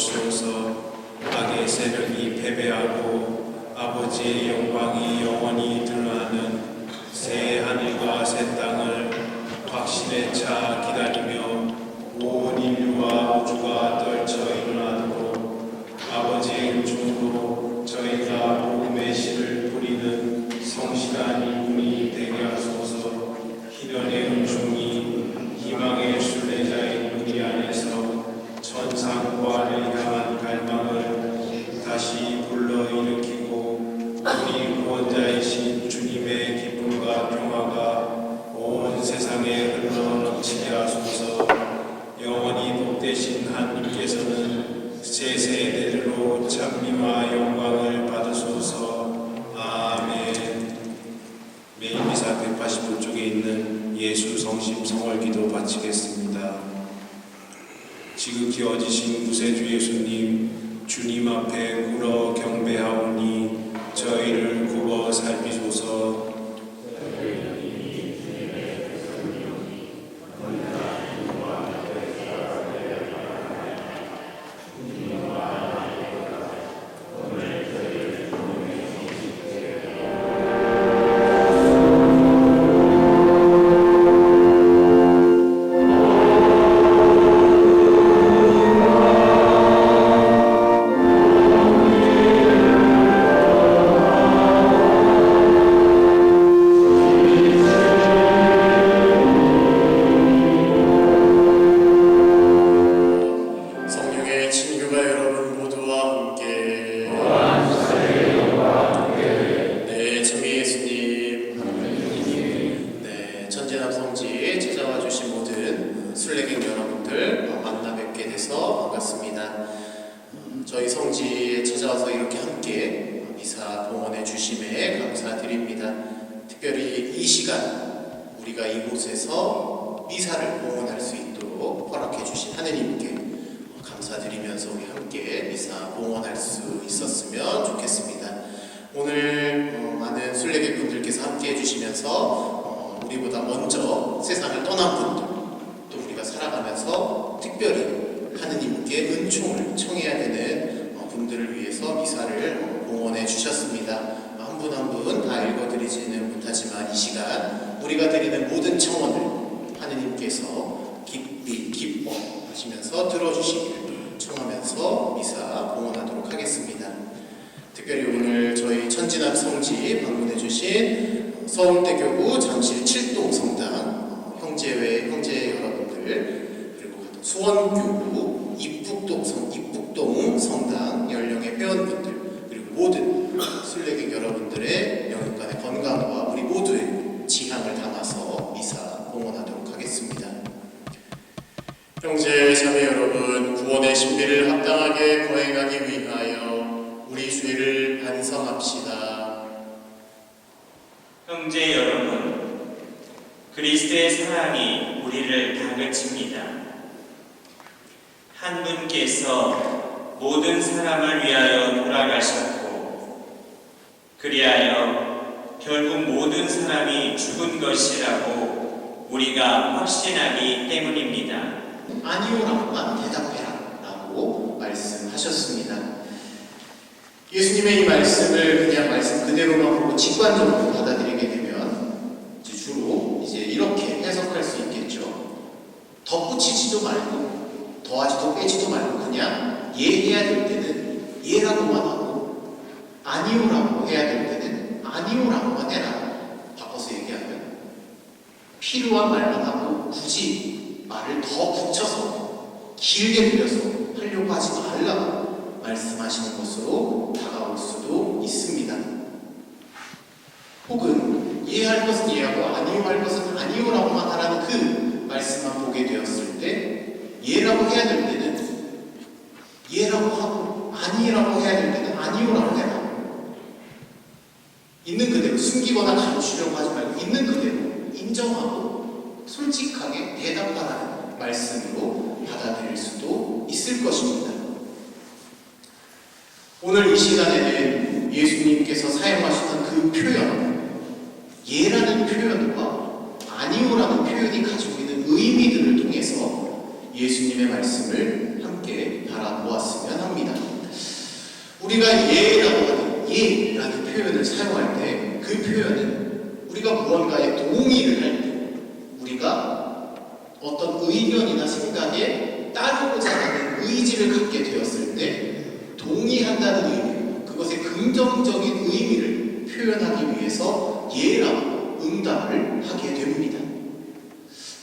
주셔서. 악의 세력이 패배하고 아버지의 영광이 영원히 드러나는 새 하늘과 새 땅을 확신에 차 기다리며 온 인류와 우주가 떨쳐 일어나도록 아버지의 은총으로 저희가 순례객 여러분들 만나 뵙게 돼서 반갑습니다 음, 저희 성지에 찾아와서 이렇게 함께 미사 봉헌해 주심에 감사드립니다 특별히 이 시간 우리가 이곳에서 미사를 봉헌할 수 있도록 허락해 주신 하느님께 감사드리면서 우리 함께 미사 봉헌할 수 있었으면 좋겠습니다. 오늘 어, 많은 순례객분들께서 함께 해주시면서 어, 우리보다 먼저 세상을 떠난 분들 가면서 특별히 하느님께 은총을 청해야 되는 어, 분들을 위해서 미사를 어, 봉헌해 주셨습니다. 한 분 한 분 다 읽어드리지는 못하지만 이 시간 우리가 드리는 모든 청원을 하느님께서 기삐 기뻐하시면서 들어주시기를 청하면서 미사 봉헌하도록 하겠습니다. 특별히 오늘 저희 천진암 성지 방문해 주신 서울대교구 잠실 칠동 성당 어, 형제회 형제 여러분들 그리고 수원교구 입북동 성 입북동 성당 연령의 회원분들 그리고 모든 순례객 여러분들의 영육간의 건강과 우리 모두의 지향을 담아서 미사 봉헌하도록 하겠습니다. 형제 자매 여러분 구원의 신비를 합당하게 거행하기 위하여 우리 죄를 반성합시다. 형제 여러분, 그리스도의 사랑이 우리를 다그칩니다. 한 분께서 모든 사람을 위하여 돌아가셨고, 그리하여 결국 모든 사람이 죽은 것이라고 우리가 확신하기 때문입니다. 아니오라고만 대답해라 라고 말씀하셨습니다. 예수님의 이 말씀을 그냥 말씀 그대로만 보고 직관적으로 받아들이게 되면 이제 주로 이제 이렇게 해석할 수 있겠죠. 덧붙이지도 말고 더하지도 빼지도 말고 그냥 예해야 될 때는 예라고만 하고 아니오라고 해야 될 때는 아니오라고만 해라. 바꿔서 얘기하면 필요한 말만 하고 굳이 말을 더 붙여서 길게 들여서 하려고 하지 말라고 말씀하시는 것으로 다가올 수도 있습니다. 혹은 이해할 것은 이해하고 아니오할 것은 아니오라고만 하라는 그 말씀만 보게 되었을 때 예라고 해야 될 때는 예라고 하고 아니라고 해야 될 때는 아니오라고 해라. 있는 그대로 숨기거나 감추려고 하지 말고 있는 그대로 인정하고 솔직하게 대답하라는 말씀으로 받아들일 수도 있을 것입니다. 오늘 이 시간에는 예수님께서 사용하시던 그 표현, 예라는 표현과 아니오라는 표현이 가지고 있는 의미들을 통해서 예수님의 말씀을 함께 바라보았으면 합니다. 우리가 예라고 하는 예라는 표현을 사용할 때 그 표현은 우리가 무언가에 동의를 할 때 우리가 어떤 의견이나 생각에 따르고자 하는 의지를 갖게 되었을 때 동의한다는 의미, 그것의 긍정적인 의미를 표현하기 위해서 예라고 응답을 하게 됩니다.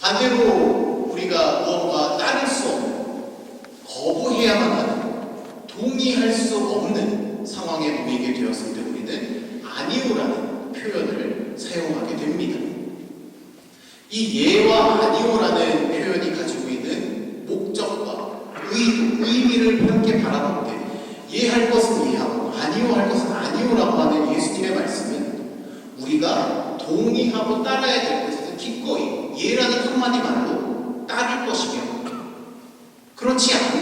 반대로 우리가 무언가 따를 수 없는, 하는, 동의할 수 없는 상황에 놓이게 되었을 때 우리는 아니오라는 표현을 사용하게 됩니다. 이 예와 아니오라는 표현이 가지고 있는 목적과 의도, 의미를 함께 바라볼 때 예할 것은 예하고 아니오 할 것은 아니오라고 하는 예수님의 말씀은 우리가 동의하고 따라야 될 것에서 기꺼이 예라는 한마디 말로 따를 것이며 그렇지 것에는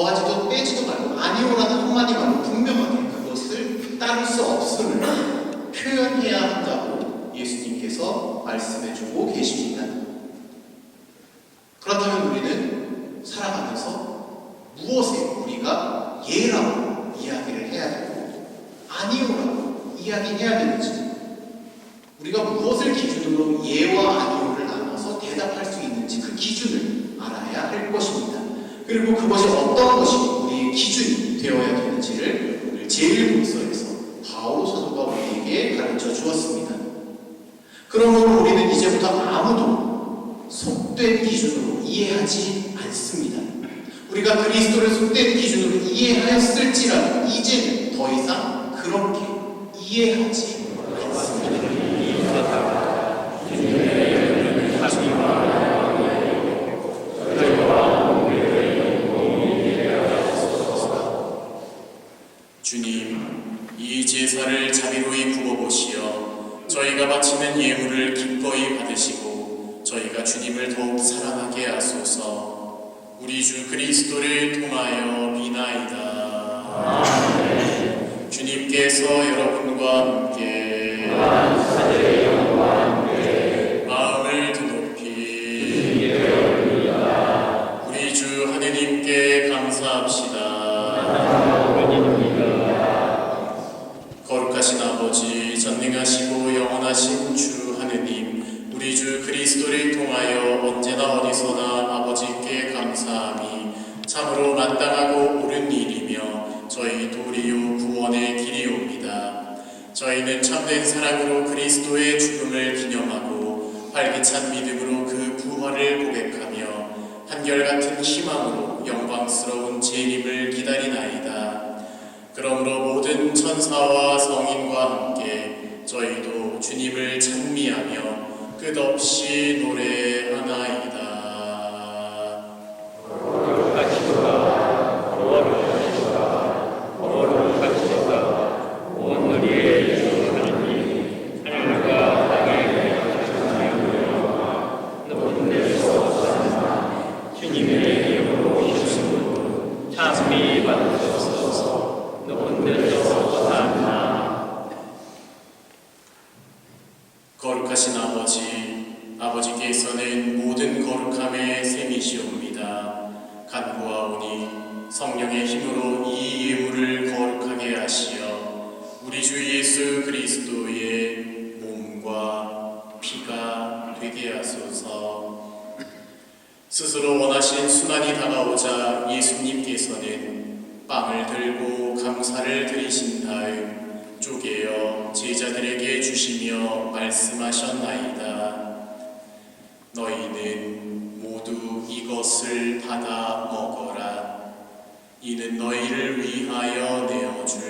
더하지도 빼지도 말고 아니오라는 한마디 말로 분명하게 그것을 따를 수 없음을 표현해야 한다고 예수님께서 말씀해주고 계십니다. 그렇다면 우리는 살아가면서 무엇에 우리가 예라고 이야기를 해야 되고 아니오라고 이야기해야 되는지 우리가 무엇을 기준으로 예와 아니오를 나눠서 대답할 수 있는지 그 기준을 알아야 할 것입니다. 그리고 그것이 어떤 것이 우리의 기준이 되어야 되는지를 오늘 제1부서에서 바오로 사도가 우리에게 가르쳐 주었습니다. 그러므로 우리는 이제부터 아무도 속된 기준으로 이해하지 않습니다. 우리가 그리스도를 속된 기준으로 이해하였을지라도 이제는 더 이상 그렇게 이해하지 않습니다. 주님, 이 제사를 자비로이 굽어보시어 저희가 바치는 예물을 기꺼이 받으시고 저희가 주님을 더욱 사랑하게 하소서. 우리 주 그리스도를 통하여 비나이다. 주님께서 여러분과 함께. 마음 그리스도를 통하여 언제나 어디서나 아버지께 감사함이 참으로 마땅하고 옳은 일이며 저희 도리요 구원의 길이옵니다. 저희는 참된 사랑으로 그리스도의 죽음을 기념하고 활기찬 믿음으로 그 부활을 고백하며 한결같은 희망으로 영광스러운 재림을 기다리나이다. 그러므로 모든 천사와 성인과 함께 저희도 주님을 찬미하며 끝없이 노래하나이다. 예수님께서는 빵을 들고 감사를 드리신 다음 쪼개어 제자들에게 주시며 말씀하셨나이다. 너희는 모두 이것을 받아 먹어라. 이는 너희를 위하여 내어줄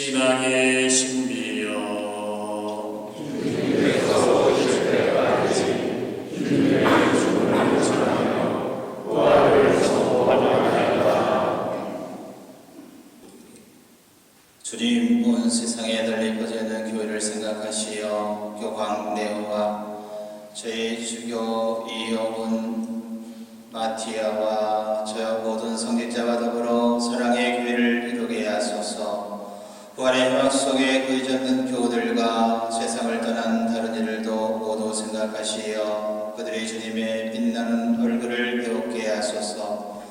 신앙의 신비여. 주님 온 세상에 널리 퍼지는 교회를 생각하시어 교황 네오와 저희 주교 이영훈 마티아와 저 모든 성직자와 더불어 사랑의 교회를 부활의 희망 속에 구해졌는 교우들과 세상을 떠난 다른 이들도 모두 생각하시어 그들의 주님의 빛나는 얼굴을 배우게 하소서.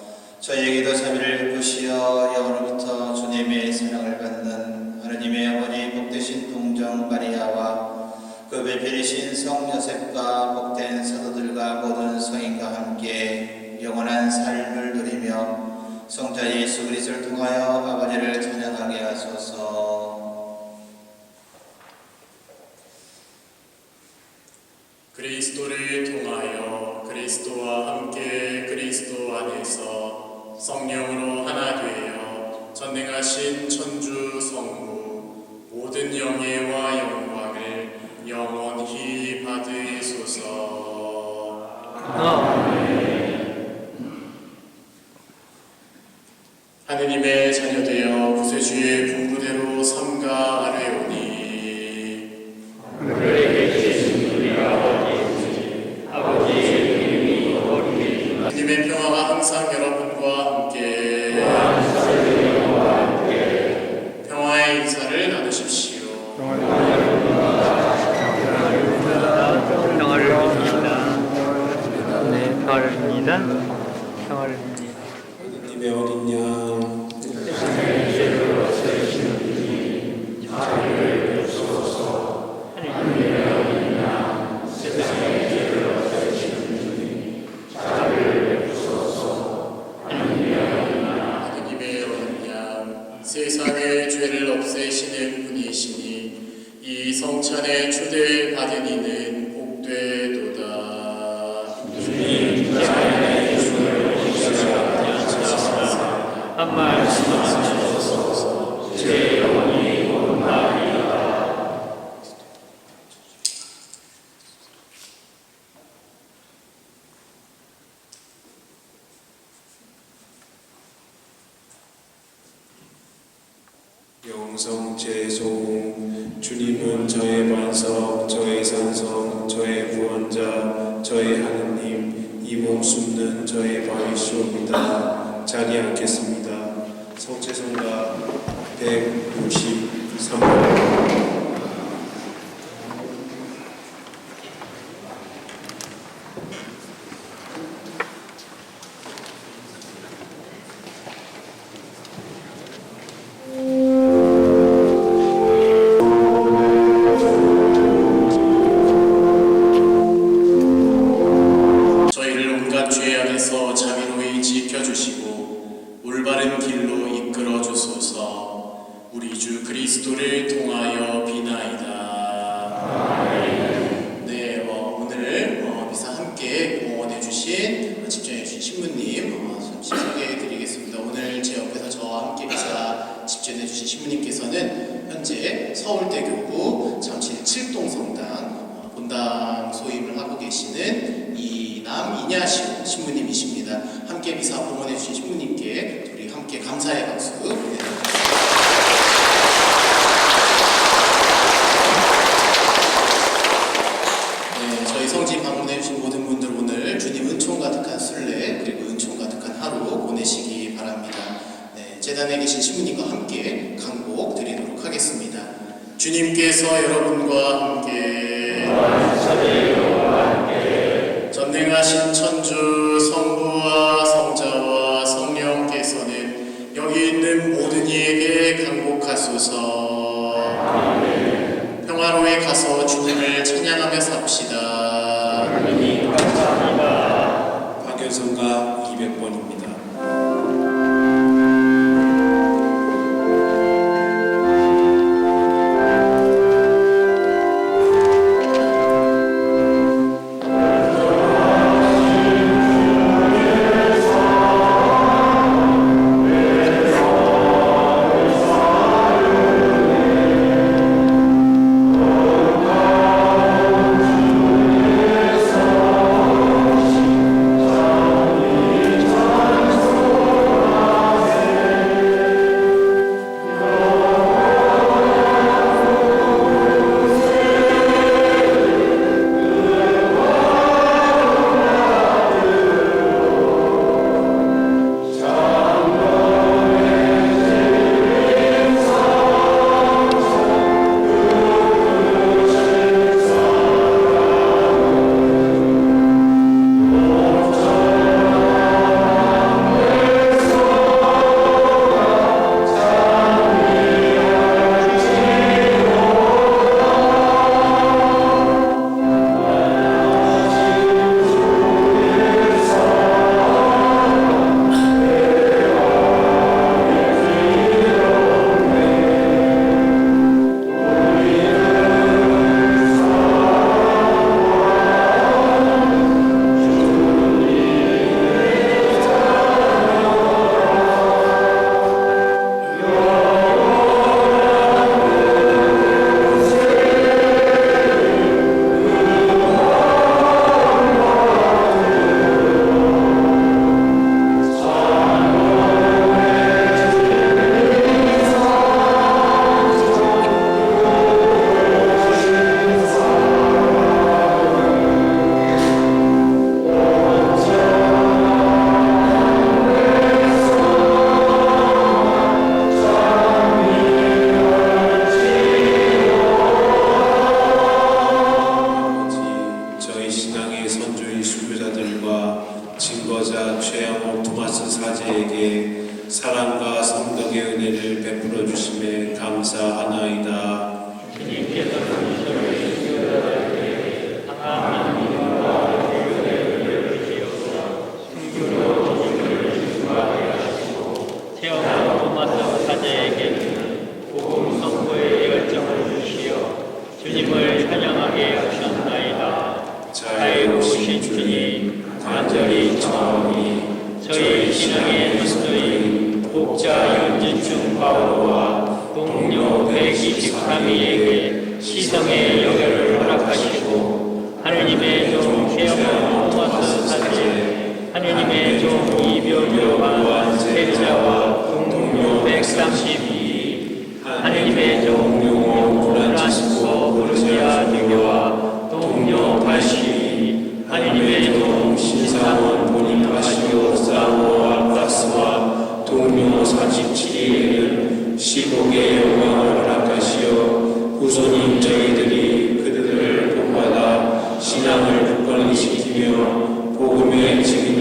저희에게도 자비를 베푸시어 영으로부터 주님의 사랑을 받는 하느님의 어머니 복되신 동정 마리아와 그 배필이신 성 요셉과 복된 사도들과 모든 성인과 함께 영원한 삶을 누리며 성자 예수 그리스도를 통하여 아버지를 찬양 목숨는 저의 바위시옵니다. 자리에 앉겠습니다. 성체성가 1 0 길로 이끌어 주소서 우리 주 그리스도를 통하여 비나이다. 성지 방문해주신 모든 분들 오늘 주님 은총 가득한 순례 그리고 은총 가득한 하루 보내시기 바랍니다. 네, 재단에 계신 시부님과 함께 강복 드리도록 하겠습니다. 주님께서 여러분과 함께 전능하신 천주 성부와 성자와 성령께서는 여기 있는 모든 이에게 강복하소서 평화로에 가서 주님을 찬양하며 삽시다. 주님, 간절히 청하오니 저희 신앙의 선조인 복자 윤진충 바오로와 동료 123위에게 시성의 여결을 허락하시고 하느님의 종 태영원 토마스 사제 하느님의 종 이병요와 세자와 동료 132 하느님의 종 47위에는 시복의 영광을 허락하시어 후손인 저희들이 그들을 본받아 신앙을 굳건히 지키며 복음의 증인